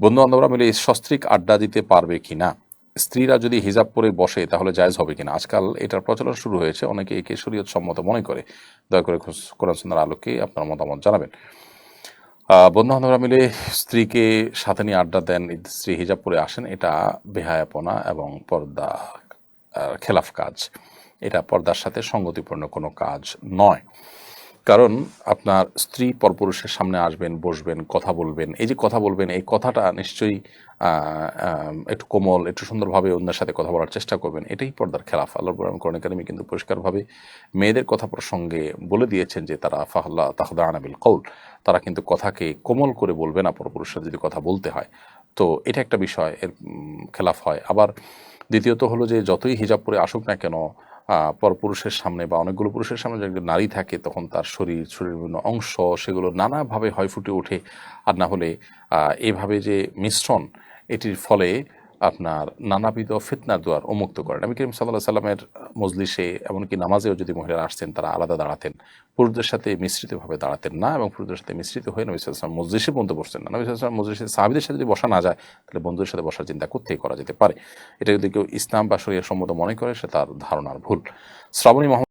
বন্ধু বান্ধবরা মিলে সস্ত্রিক আড্ডা দিতে পারবে কিনা? স্ত্রীরা যদি হিজাব পরে বসে, তাহলে জায়জ হবে কিনা? আজকাল এটার প্রচলন শুরু হয়েছে। অনেকে একে শরীয়ত সম্মত মনে করে। দয়া করে কোরআন সুন্নাহর আলোকে আপনার মতামত জানাবেন। বন্ধু বান্ধবরা মিলে স্ত্রীকে সাথে নিয়ে আড্ডা দেন, স্ত্রী হিজাব পরে আসেন, এটা বেহায়াপনা এবং পর্দা খেলাফ কাজ। এটা পর্দার সাথে সঙ্গতিপূর্ণ কোনো কাজ নয়। কারণ আপনার স্ত্রী পরপুরুষের সামনে আসবেন, বসবেন, কথা বলবেন। এই যে কথা বলবেন, এই কথাটা নিশ্চয়ই একটু কোমল, একটু সুন্দরভাবে অন্যের সাথে কথা বলার চেষ্টা করবেন। এটাই পর্দার খেলাফ। আল্লাহ করণ একাডেমি কিন্তু পরিষ্কারভাবে মেয়েদের কথা প্রসঙ্গে বলে দিয়েছেন যে, তারা ফাহল্লা তাহদা আনাবিল কৌল তারা কিন্তু কথাকে কোমল করে বলবে না, পরপুরুষের যদি কথা বলতে হয়। তো এটা একটা বিষয়, এর খেলাফ হয়। আবার দ্বিতীয়ত হলো যে, যতই হিজাব পরে আসুক না কেন পরপুরুষের সামনে বা অনেকগুলো পুরুষের সামনে যদি নারী থাকে, তখন তার শরীর, শরীরের বিভিন্ন অংশ সেগুলো নানাভাবে হয় ফুটে ওঠে। আর না হলে এভাবে যে মিশ্রণ, এটির ফলে আপনার নানাবিধ ফিতনার দুয়ার উন্মুক্ত করেন আমি করিম সাল্লাহ সাল্লামের মজলিসে এমনকি নামাজেও যদি মহিলারা আসতেন, তারা আলাদা দাঁড়াতেন। পুরুষদের সাথে মিশ্রিতভাবে দাঁড়াতেন না এবং পুরুষদের সাথে মিশ্রিত হয়ে নবী সাল্লাম মজলিসে পর্যন্ত বসতেন না। নবী সাল্লাম মজলিসে সাহাবিদের সাথে যদি বসা না যায়, তাহলে বন্ধুদের সাথে বসার চিন্তা করতেই করা যেতে পারে। এটা যদি কেউ ইসলাম বা শরীর সম্মত মনে করে, সে তার ধারণার ভুল। শ্রাবণী